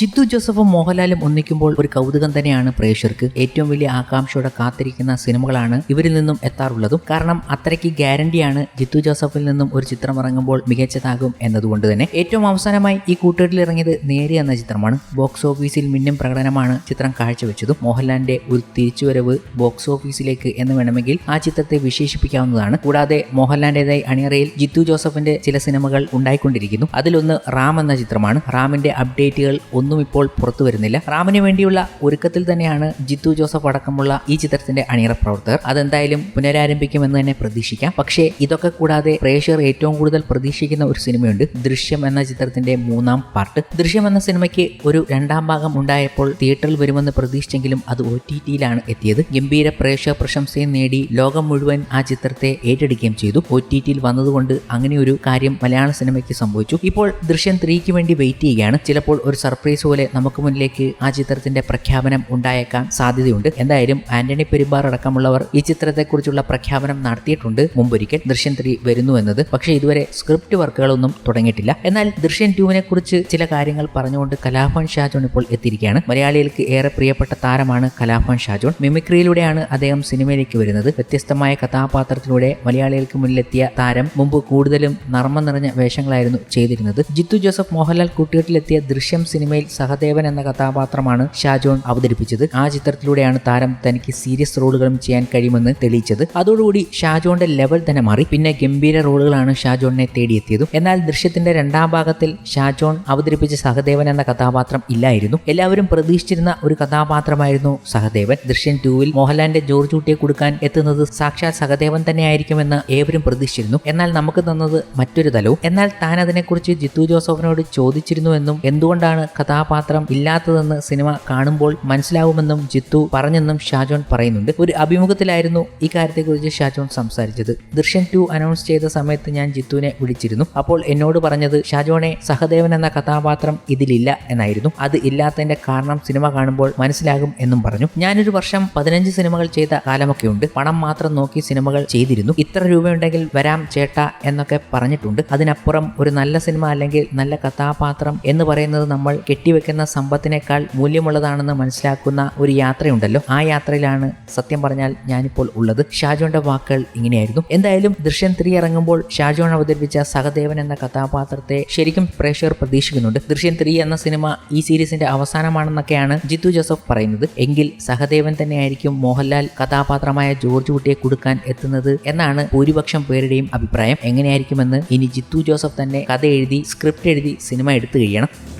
ജിത്തു ജോസഫും മോഹൻലാലും ഒന്നിക്കുമ്പോൾ ഒരു കൗതുകം തന്നെയാണ് പ്രേക്ഷകർക്ക്. ഏറ്റവും വലിയ ആകാംക്ഷയോടെ കാത്തിരിക്കുന്ന സിനിമകളാണ് ഇവരിൽ നിന്നും എത്താറുള്ളതും. കാരണം അത്രയ്ക്ക് ഗ്യാരണ്ടിയാണ് ജിത്തു ജോസഫിൽ നിന്നും ഒരു ചിത്രം ഇറങ്ങുമ്പോൾ മികച്ചതാകും എന്നതുകൊണ്ട് തന്നെ. ഏറ്റവും അവസാനമായി ഈ കൂട്ടുകെട്ടിൽ ഇറങ്ങിയത് നേരി എന്ന ചിത്രമാണ്. ബോക്സ് ഓഫീസിൽ മിന്നും പ്രകടനമാണ് ചിത്രം കാഴ്ചവെച്ചതും. മോഹൻലാലിന്റെ ഒരു തിരിച്ചുവരവ് ബോക്സ് ഓഫീസിലേക്ക് എന്ന് വേണമെങ്കിൽ ആ ചിത്രത്തെ വിശേഷിപ്പിക്കാവുന്നതാണ്. കൂടാതെ മോഹൻലാലിന്റേതായി അണിയറയിൽ ജിത്തു ജോസഫിന്റെ ചില സിനിമകൾ ഉണ്ടായിക്കൊണ്ടിരിക്കുന്നു. അതിലൊന്ന് റാം എന്ന ചിത്രമാണ്. റാമിന്റെ അപ്ഡേറ്റുകൾ ഒന്നും ഇപ്പോൾ പുറത്തു വരുന്നില്ല. റാമിന് വേണ്ടിയുള്ള ഒരുക്കത്തിൽ തന്നെയാണ് ജിത്തു ജോസഫ് അടക്കമുള്ള ഈ ചിത്രത്തിന്റെ അണിയറ പ്രവർത്തകർ. അതെന്തായാലും പുനരാരംഭിക്കുമെന്ന് തന്നെ പ്രതീക്ഷിക്കാം. പക്ഷേ ഇതൊക്കെ കൂടാതെ പ്രേക്ഷകർ ഏറ്റവും കൂടുതൽ പ്രതീക്ഷിക്കുന്ന ഒരു സിനിമയുണ്ട്. ദൃശ്യം എന്ന ചിത്രത്തിന്റെ മൂന്നാം പാർട്ട്. ദൃശ്യം എന്ന സിനിമയ്ക്ക് ഒരു രണ്ടാം ഭാഗം ഉണ്ടായപ്പോൾ തിയേറ്ററിൽ വരുമെന്ന് പ്രതീക്ഷിച്ചെങ്കിലും അത് ഒ ടി ടിയിലാണ് എത്തിയത്. ഗംഭീര പ്രേക്ഷക പ്രശംസയും നേടി ലോകം മുഴുവൻ ആ ചിത്രത്തെ ഏറ്റെടുക്കുകയും ചെയ്തു. ഒ ടി ടിയിൽ വന്നതുകൊണ്ട് അങ്ങനെ ഒരു കാര്യം മലയാള സിനിമയ്ക്ക് സംഭവിച്ചു. ഇപ്പോൾ ദൃശ്യം ത്രീക്ക് വേണ്ടി വെയിറ്റ് ചെയ്യുകയാണ്. ചിലപ്പോൾ ഒരു സർപ്രൈസ് പോലെ നമുക്ക് മുന്നിലേക്ക് ആ ചിത്രത്തിന്റെ പ്രഖ്യാപനം ഉണ്ടായേക്കാൻ സാധ്യതയുണ്ട്. എന്തായാലും ആന്റണി പെരുമ്പാർ അടക്കമുള്ളവർ ഈ ചിത്രത്തെക്കുറിച്ചുള്ള പ്രഖ്യാപനം നടത്തിയിട്ടുണ്ട്. മുമ്പൊരിക്കൽ ദൃശ്യം ത്രീ വരുന്നു എന്നത്. പക്ഷേ ഇതുവരെ സ്ക്രിപ്റ്റ് വർക്കുകളൊന്നും തുടങ്ങിയിട്ടില്ല. എന്നാൽ ദൃശ്യം ടൂവിനെ കുറിച്ച് ചില കാര്യങ്ങൾ പറഞ്ഞുകൊണ്ട് കലാഭവൻ ഷാജോൺ ഇപ്പോൾ എത്തിയിരിക്കുകയാണ്. മലയാളികൾക്ക് ഏറെ പ്രിയപ്പെട്ട താരമാണ് കലാഭവൻ ഷാജോൺ. മിമിക്രിയിലൂടെയാണ് അദ്ദേഹം സിനിമയിലേക്ക് വരുന്നത്. വ്യത്യസ്തമായ കഥാപാത്രത്തിലൂടെ മലയാളികൾക്ക് മുന്നിലെത്തിയ താരം മുമ്പ് കൂടുതലും നർമ്മം നിറഞ്ഞ വേഷങ്ങളായിരുന്നു ചെയ്തിരുന്നത്. ജിത്തു ജോസഫ് മോഹൻലാൽ കൂട്ടുകെട്ടിലെത്തിയ ദൃശ്യം സിനിമയിൽ സഹദേവൻ എന്ന കഥാപാത്രമാണ് ഷാജോൺ അവതരിപ്പിച്ചത്. ആ ചിത്രത്തിലൂടെയാണ് താരം തനിക്ക് സീരിയസ് റോളുകളും ചെയ്യാൻ കഴിയുമെന്ന് തെളിയിച്ചത്. അതോടുകൂടി ഷാജോന്റെ ലെവൽ തന്നെ മാറി. പിന്നെ ഗംഭീര റോളുകളാണ് ഷാജോണിനെ തേടിയെത്തിയതും. എന്നാൽ ദൃശ്യത്തിന്റെ രണ്ടാം ഭാഗത്തിൽ ഷാജോൺ അവതരിപ്പിച്ച സഹദേവൻ എന്ന കഥാപാത്രം ഇല്ലായിരുന്നു. എല്ലാവരും പ്രതീക്ഷിച്ചിരുന്ന ഒരു കഥാപാത്രമായിരുന്നു സഹദേവൻ. ദൃശ്യം ടൂവിൽ മോഹൻലാലിന്റെ ജോർജ് കുട്ടിയെ കൊടുക്കാൻ എത്തുന്നത് സാക്ഷാത് സഹദേവൻ തന്നെയായിരിക്കുമെന്ന് ഏവരും പ്രതീക്ഷിച്ചിരുന്നു. എന്നാൽ നമുക്ക് തന്നത് മറ്റൊരു തലവും. എന്നാൽ താൻ അതിനെക്കുറിച്ച് ജിത്തു ജോസഫിനോട് ചോദിച്ചിരുന്നുവെന്നും എന്തുകൊണ്ടാണ് കഥാപാത്രം ഇല്ലാത്തതെന്ന് സിനിമ കാണുമ്പോൾ മനസ്സിലാവുമെന്നും ജിത്തു പറഞ്ഞെന്നും ഷാജോൺ പറയുന്നുണ്ട്. ഒരു അഭിമുഖത്തിലായിരുന്നു ഈ കാര്യത്തെക്കുറിച്ച് ഷാജോൺ സംസാരിച്ചത്. ദൃശ്യം ടു അനൗൺസ് ചെയ്ത സമയത്ത് ഞാൻ ജിത്തുവിനെ വിളിച്ചിരുന്നു. അപ്പോൾ എന്നോട് പറഞ്ഞത് ഷാജോണെ സഹദേവൻ എന്ന കഥാപാത്രം ഇതിലില്ല എന്നായിരുന്നു. അത് ഇല്ലാത്തതിന്റെ കാരണം സിനിമ കാണുമ്പോൾ മനസ്സിലാകും എന്നും പറഞ്ഞു. ഞാനൊരു വർഷം പതിനഞ്ച് സിനിമകൾ ചെയ്ത കാലമൊക്കെ ഉണ്ട്. പണം മാത്രം നോക്കി സിനിമകൾ ചെയ്തിരുന്നു. ഇത്ര രൂപയുണ്ടെങ്കിൽ വരാം ചേട്ട എന്നൊക്കെ പറഞ്ഞിട്ടുണ്ട്. അതിനപ്പുറം ഒരു നല്ല സിനിമ അല്ലെങ്കിൽ നല്ല കഥാപാത്രം എന്ന് പറയുന്നത് നമ്മൾ കെട്ടിവെക്കുന്ന സമ്പത്തിനേക്കാൾ മൂല്യമുള്ളതാണെന്ന് മനസ്സിലാക്കുന്ന ഒരു യാത്രയുണ്ടല്ലോ. ആ യാത്രയിലാണ് സത്യം പറഞ്ഞാൽ ഞാനിപ്പോൾ ഉള്ളത്. ഷാജോന്റെ വാക്കുകൾ ഇങ്ങനെയായിരുന്നു. എന്തായാലും ദൃശ്യം ത്രീ ഇറങ്ങുമ്പോൾ ഷാജോൺ അവതരിപ്പിച്ച സഹദേവൻ എന്ന കഥാപാത്രത്തെ ശരിക്കും പ്രേക്ഷകർ പ്രതീക്ഷിക്കുന്നുണ്ട്. ദൃശ്യം ത്രീ എന്ന സിനിമ ഈ സീരീസിന്റെ അവസാനമാണെന്നൊക്കെയാണ് ജിത്തു ജോസഫ് പറയുന്നത്. എങ്കിൽ സഹദേവൻ തന്നെയായിരിക്കും മോഹൻലാൽ കഥാപാത്രമായ ജോർജ് കുട്ടിയെ കൊടുക്കാൻ എത്തുന്നത് എന്നാണ് ഭൂരിപക്ഷം പേരുടെയും അഭിപ്രായം. എങ്ങനെയായിരിക്കുമെന്ന് ഇനി ജിത്തു ജോസഫ് തന്നെ കഥ എഴുതി സ്ക്രിപ്റ്റ് എഴുതി സിനിമ എടുത്തു കഴിയണം.